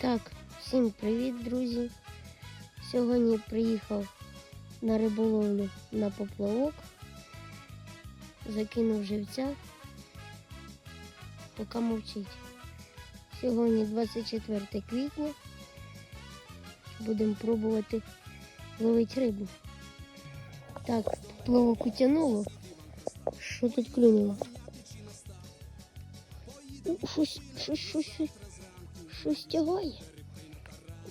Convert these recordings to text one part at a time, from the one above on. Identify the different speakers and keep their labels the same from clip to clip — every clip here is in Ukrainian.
Speaker 1: Так, всім привіт, друзі. Сьогодні приїхав на риболовлю на поплавок. Закинув живця. Поки мовчить. Сьогодні 24 квітня. Будемо пробувати ловити рибу. Так, поплавок утягнуло. Що тут клюнуло? Щось, щось, щось, щось, щось тягає.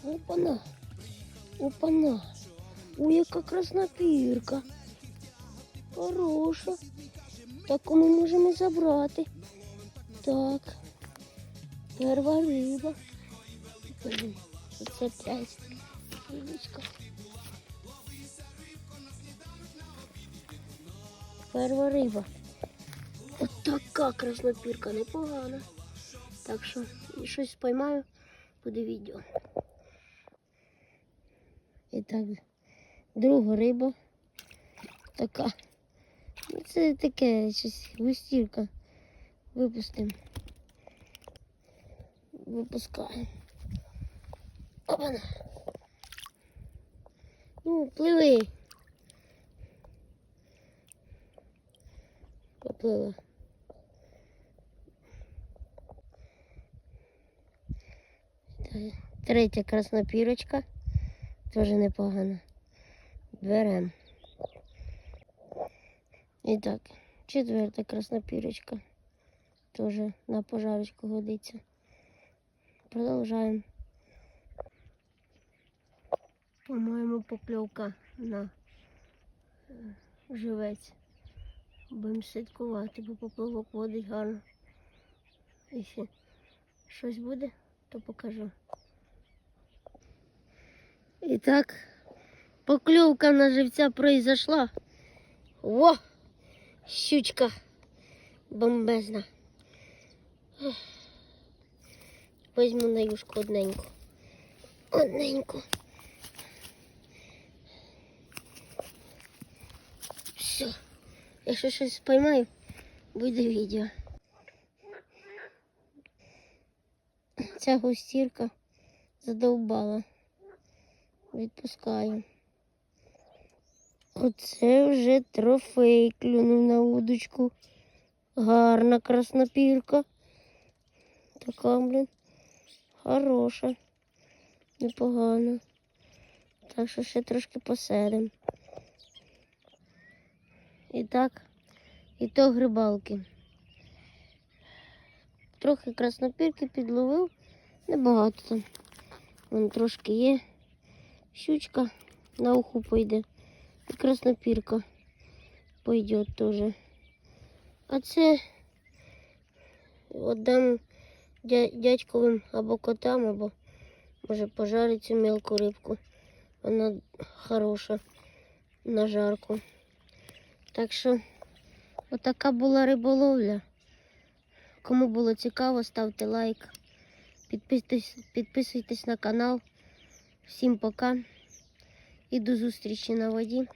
Speaker 1: Опана. Опана. Ой, яка краснопірка. Хороша. Таку ми можемо забрати. Так. Перва риба. Блін, Це п'ять. Рибочка. Перва риба. От така краснопірка, непогана. Так що щось спіймаю, буде відео. І так, друга риба. Така. Ну, Це таке щось густірка. Випустимо. Випускаємо. Опана. Ну, пливи. Поплила. Третя краснопірочка. Теж непогано. Берем. І так, четверта краснопірочка. Теж на пожарочку годиться. Продовжаємо. По-моєму, покльовка на е, живець. Будемо слідкувати, бо поплавок водить гарно. Якщо щось буде, то покажу. І так, покльовка на живця произошла. О! Щучка бомбезна. Ех. Візьму на юшку одненьку. Одненьку. Все. Якщо щось спіймаю, буде відео. Ця густірка задовбала. Відпускаю. Оце вже трофей клюнув на удочку. Гарна краснопірка. Така, блін, хороша. Непогана. Так що ще трошки посерем. І так, і то грибалки. Трохи краснопірки підловив, небагато там. Вон трошки є. Щучка на уху пойде. І краснопірка пойде теж. А це віддам дядьковим або котам, або може пожарити цю мелку рибку. Вона хороша на жарку. Так що отака була риболовля. Кому було цікаво, ставте лайк. Підписуйтесь, підписуйтесь на канал. Всім пока і до зустрічі на воді.